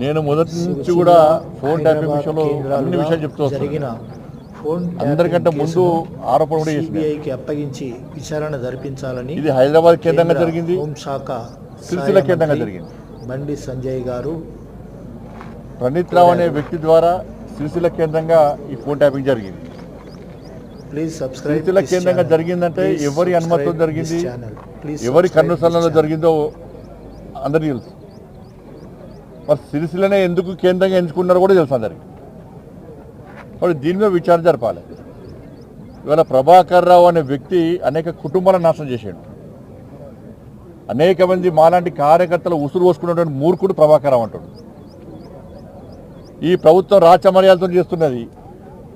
నేను మొదటి నుంచి కూడా ఫోన్ ట్యాపింగ్ విషయంలో అన్ని విషయాలు చెప్తూ జరిగిన ఫోన్ అందరికంటే ముందు ఆరోపణ సిబిఐకి అప్పగించి విచారణ జరిపించాలని ఇది హైదరాబాద్ కేంద్రంగా కేంద్ర జరిగింది. హోంశాఖ సిరిసిల్ల కేంద్రంగా జరిగింది. బండి సంజయ్ గారు ప్రణీత్ రావు అనే వ్యక్తి ద్వారా సిరిసిల్ల కేంద్రంగా ఈ ఫోన్ ట్యాపింగ్ జరిగింది. ప్లీజ్ సబ్స్క్రైబ్ సిరిసిల్ల కేంద్రంగా జరిగిందంటే ఎవరి అనుమతితో జరిగింది? ఎవరి కన్నుసరణలో జరిగిందో అందరికీ తెలుసు. మరి సిరిసిల్లనే ఎందుకు కేంద్రంగా ఎంచుకున్నారో కూడా తెలుసు అందరికి. కాబట్టి దీని మీద విచారణ జరపాలి. ఇవాళ ప్రభాకర్ రావు అనే వ్యక్తి అనేక కుటుంబాలను నాశనం చేశాడు అనేక మంది మాలాంటి కార్యకర్తలు ఉసురు పోసుకున్నటువంటి మూర్ఖుడు ప్రభాకర్ రావు అంటాడు. ఈ ప్రభుత్వం రాచమర్యాలతో చేస్తున్నది.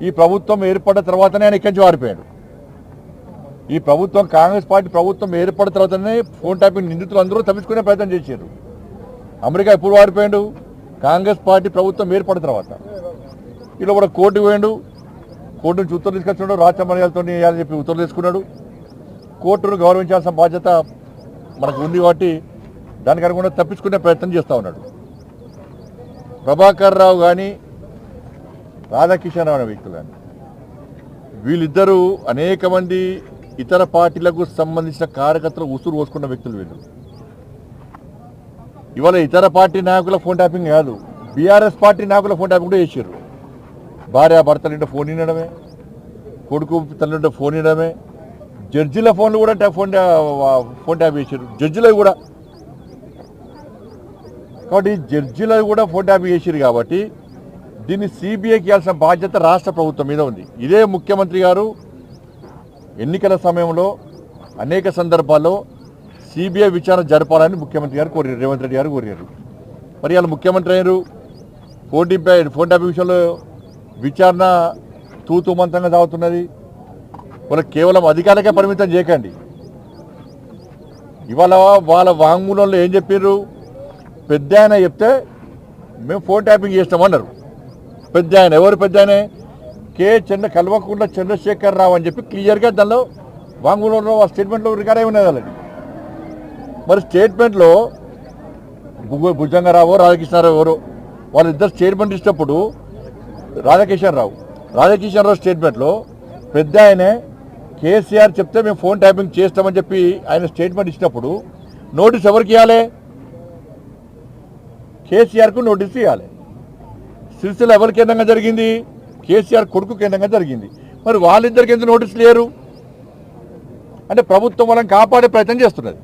ఈ ప్రభుత్వం ఏర్పడిన తర్వాతనే ఆయన ఇక్కడి నుంచి వారిపోయాడు ఈ ప్రభుత్వం కాంగ్రెస్ పార్టీ ప్రభుత్వం ఏర్పడిన తర్వాతనే ఫోన్ ట్యాపింగ్ నిందితులు అందరూ తప్పించుకునే ప్రయత్నం చేశారు. అమెరికా ఎప్పుడు వారిపోయాడు కాంగ్రెస్ పార్టీ ప్రభుత్వం ఏర్పడిన తర్వాత. ఇలా కూడా కోర్టుకు పోయాడు. కోర్టు నుంచి ఉత్తర్వులు తీసుకొచ్చున్నాడు రాచమర్యాలతో వేయాలని చెప్పి ఉత్తర్వులు తీసుకున్నాడు. కోర్టును గౌరవించాల్సిన బాధ్యత మనకు ఉంది కాబట్టి దానికి అనుగుణంగా తప్పించుకునే ప్రయత్నం చేస్తూ ఉన్నాడు. ప్రభాకర్ రావు కానీ రాధాకిషన్ రావు అనే వ్యక్తులు కానీ వీళ్ళిద్దరూ అనేక మంది ఇతర పార్టీలకు సంబంధించిన కార్యకర్తలు ఉసురు పోసుకున్న వ్యక్తులు వీళ్ళు. ఇవాళ ఇతర పార్టీ నాయకుల ఫోన్ ట్యాపింగ్ కాదు. బీఆర్ఎస్ పార్టీ నాయకుల ఫోన్ ట్యాపింగ్ కూడా చేసారు భార్య భర్తలుంటే ఫోన్ వినడమే కొడుకు తల్లింటే ఫోన్ వినడమే జడ్జిల ఫోన్లు కూడా ట్యా- ఫోన్ ఫోన్ ట్యాప్ చేశారు జడ్జిలవి కూడా. కాబట్టి జడ్జిలవి కూడా ఫోన్ ట్యాప్ చేసారు కాబట్టి దీన్ని సిబిఐకి ఇవ్వాల్సిన బాధ్యత రాష్ట్ర ప్రభుత్వం మీద ఉంది. ఇదే ముఖ్యమంత్రి గారు ఎన్నికల సమయంలో అనేక సందర్భాల్లో సిబిఐ విచారణ జరపాలని ముఖ్యమంత్రి గారు కోరారు రేవంత్ రెడ్డి గారు కోరారు. మరి వాళ్ళు ముఖ్యమంత్రి అయ్యారు. ఫోన్ టిప్ ఫోన్ ట్యాపింగ్ విషయంలో విచారణ తూతుమంతంగా సాగుతున్నది. వాళ్ళ కేవలం అధికారులకే పరిమితం చేయకండి. ఇవాళ వాళ్ళ వాంగ్మూలంలో ఏం చెప్పారు పెద్ద ఆయన చెప్తే మేము ఫోన్ ట్యాపింగ్ చేస్తామన్నారు పెద్ద ఆయన ఎవరు పెద్ద ఆయన? కే చంద్ర కల్వకుండా చంద్రశేఖర్ రావు అని చెప్పి క్లియర్గా దానిలో వాంగ్మూలంలో ఆ స్టేట్మెంట్లో రికార్డ్ అయి ఉన్నది వాళ్ళకి మరి స్టేట్మెంట్లో భు- భుజంగరావు రాధాకృష్ణారావు ఎవరు? వాళ్ళిద్దరు స్టేట్మెంట్ ఇచ్చినప్పుడు రాధాకిషన్ రాధాకిషన్రావు రావు స్టేట్మెంట్లో పెద్ద ఆయనే కేసీఆర్ చెప్తే మేము ఫోన్ ట్యాపింగ్ చేస్తామని చెప్పి ఆయన స్టేట్మెంట్ ఇచ్చినప్పుడు నోటీస్ ఎవరికి ఇవ్వాలి? కేసీఆర్కు నోటీస్ ఇవ్వాలి. సిరిసిల్ల ఎవరి కేంద్రంగా జరిగింది? కేసీఆర్ కొడుకు కేంద్రంగా జరిగింది. మరి వాళ్ళిద్దరికి ఎందుకు నోటీసులు లేరు? అంటే ప్రభుత్వం వాళ్ళని కాపాడే ప్రయత్నం చేస్తున్నది.